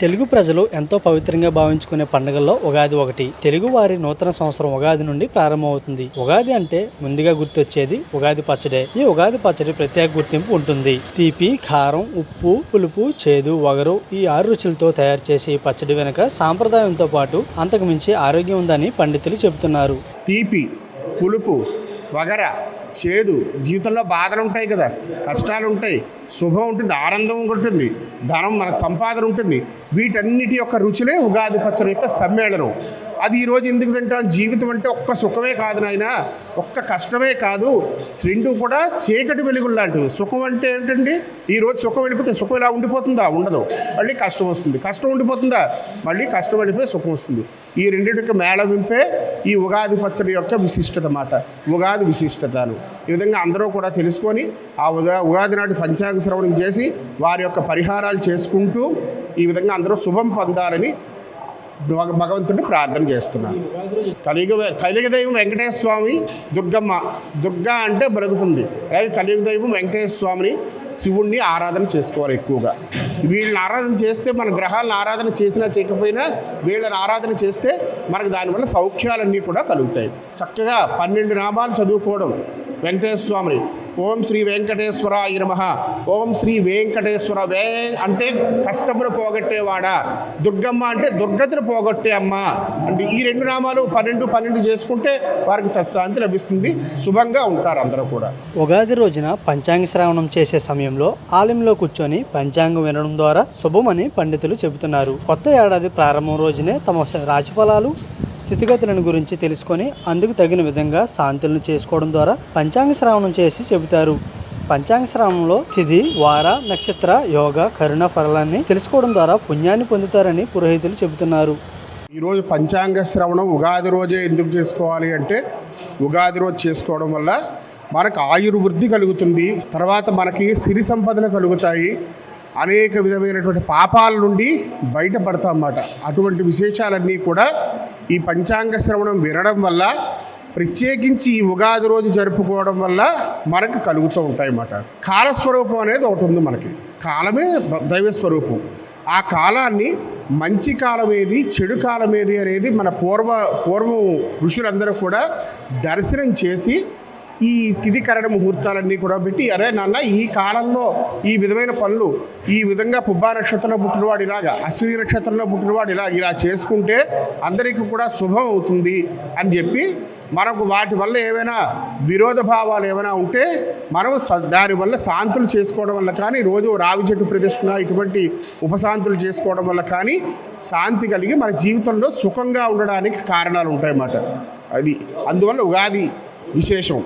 తెలుగు ప్రజలు ఎంతో పవిత్రంగా భావించుకునే పండుగల్లో ఉగాది ఒకటి. తెలుగు వారి నూతన సంవత్సరం ఉగాది నుండి ప్రారంభమవుతుంది. ఉగాది అంటే ముందుగా గుర్తొచ్చేది ఉగాది పచ్చడే. ఈ ఉగాది పచ్చడి ప్రత్యేక గుర్తింపు ఉంటుంది. తీపి కారం ఉప్పు పులుపు చేదు వగరు ఈ ఆరు రుచులతో తయారు చేసే ఈ పచ్చడి వెనుక సాంప్రదాయంతో పాటు అంతకు మించి ఆరోగ్యం ఉందని పండితులు చెబుతున్నారు. తీపి పులుపు వగర చేదు. జీవితంలో బాధలు ఉంటాయి కదా. కష్టాలు ఉంటాయి. శుభం ఉంటుంది. ఆనందం ఉంటుంది. ధనం మనకు సంపాదన ఉంటుంది. వీటన్నిటి యొక్క రుచులే ఉగాది పచ్చడి యొక్క సమ్మేళనం. అది ఈరోజు ఎందుకు తింటాం జీవితం అంటే ఒక్క సుఖమే కాదు నాయన. ఒక్క కష్టమే కాదు. రెండు కూడా చీకటి వెలుగులు లాంటివి. సుఖం అంటే ఏంటండి? ఈరోజు సుఖం వెళ్ళిపోతే సుఖం ఇలా ఉండిపోతుందా? ఉండదు. మళ్ళీ కష్టం వస్తుంది. కష్టం ఉండిపోతుందా? మళ్ళీ కష్టం వెళ్ళిపోయి సుఖం వస్తుంది. ఈ రెండింటికి మేళవింపే ఈ ఉగాది పచ్చడి యొక్క విశిష్టత అన్నమాట ఉగాది విశిష్టతను. ఈ విధంగా అందరూ కూడా తెలుసుకొని ఆ ఉగా ఉగాది నాటి పంచాంగ శ్రవణం చేసి వారి యొక్క పరిహారాలు చేసుకుంటూ ఈ విధంగా అందరూ శుభం పొందాలని భగవంతుడిని ప్రార్థన చేస్తున్నాను కలియుగ కలియుగ దైవం వెంకటేశ్వర స్వామి దుర్గమ్మ. దుర్గా అంటే బ్రతుకుతుంది. అలాగే కలియుగ దైవం వెంకటేశ్వర స్వామిని శివుణ్ణి ఆరాధన చేసుకోవాలి ఎక్కువగా. వీళ్ళని ఆరాధన చేస్తే మన గ్రహాలను ఆరాధన చేసినా చేయకపోయినా వీళ్ళని ఆరాధన చేస్తే మనకు దానివల్ల సౌఖ్యాలన్నీ కూడా కలుగుతాయి. చక్కగా పన్నెండు నామాలు చదువుకోవడం వెంకటేశ్వర స్వామిని ఓం శ్రీ వెంకటేశ్వర నమ. ఓం శ్రీ వెంకటేశ్వర వే అంటే కష్టమును పోగొట్టేవాడా. దుర్గమ్మ అంటే దుర్గతిని పోగొట్టే అమ్మ. అంటే ఈ రెండు నామాలు పన్నెండు పన్నెండు చేసుకుంటే వారికి తత్శాంతి లభిస్తుంది. శుభంగా ఉంటారు అందరూ కూడా. ఉగాది రోజున పంచాంగ శ్రావణం చేసే సమయంలో ఆలయంలో కూర్చొని పంచాంగం వినడం ద్వారా శుభమని పండితులు చెబుతున్నారు. కొత్త ఏడాది ప్రారంభం రోజునే తమ రాశిఫలాలు స్థితిగతులను గురించి తెలుసుకొని అందుకు తగిన విధంగా శాంతులను చేసుకోవడం ద్వారా పంచాంగ శ్రావణం చేసి చెబుతారు. పంచాంగ శ్రావణంలో తిథి వార నక్షత్ర యోగ కరుణ ఫలాన్ని తెలుసుకోవడం ద్వారా పుణ్యాన్ని పొందుతారని పురోహితులు చెబుతున్నారు. ఈరోజు పంచాంగ శ్రవణం ఉగాది రోజే ఎందుకు చేసుకోవాలి అంటే ఉగాది రోజు చేసుకోవడం వల్ల మనకు ఆయుర్వృద్ధి కలుగుతుంది తర్వాత మనకి సిరి సంపదలు కలుగుతాయి అనేక విధమైనటువంటి పాపాల నుండి బయటపడతాం అన్నమాట. అటువంటి విశేషాలన్నీ కూడా ఈ పంచాంగ శ్రవణం వినడం వల్ల ప్రత్యేకించి ఈ ఉగాది రోజు జరుపుకోవడం వల్ల మనకు కలుగుతూ ఉంటాయి అన్నమాట. కాలస్వరూపం అనేది ఒకటి ఉంది మనకి. కాలమే దైవస్వరూపం. దైవ స్వరూపం ఆ కాలాన్ని మంచి కాలం ఏది చెడు కాలం ఏది అనేది మన పూర్వ పూర్వం ఋషులందరూ కూడా దర్శనం చేసి ఈ తిథికరణ ముహూర్తాలన్నీ కూడా పెట్టి అరే నాన్న ఈ కాలంలో ఈ విధమైన పనులు ఈ విధంగా పుబ్బా నక్షత్రంలో పుట్టినవాడు ఇలాగా అశ్విని నక్షత్రంలో పుట్టినవాడు ఇలా ఇలా చేసుకుంటే అందరికీ కూడా శుభం అవుతుంది అని చెప్పి మనకు వాటి వల్ల ఏమైనా విరోధ భావాలు ఏమైనా ఉంటే మనం దానివల్ల శాంతులు చేసుకోవడం వల్ల కానీ రోజు రావి చెట్టు ప్రదర్శన ఇటువంటి ఉపశాంతులు చేసుకోవడం వల్ల కానీ శాంతి కలిగి మన జీవితంలో సుఖంగా ఉండడానికి కారణాలు ఉంటాయన్నమాట. అది అందువల్ల ఉగాది విశేషం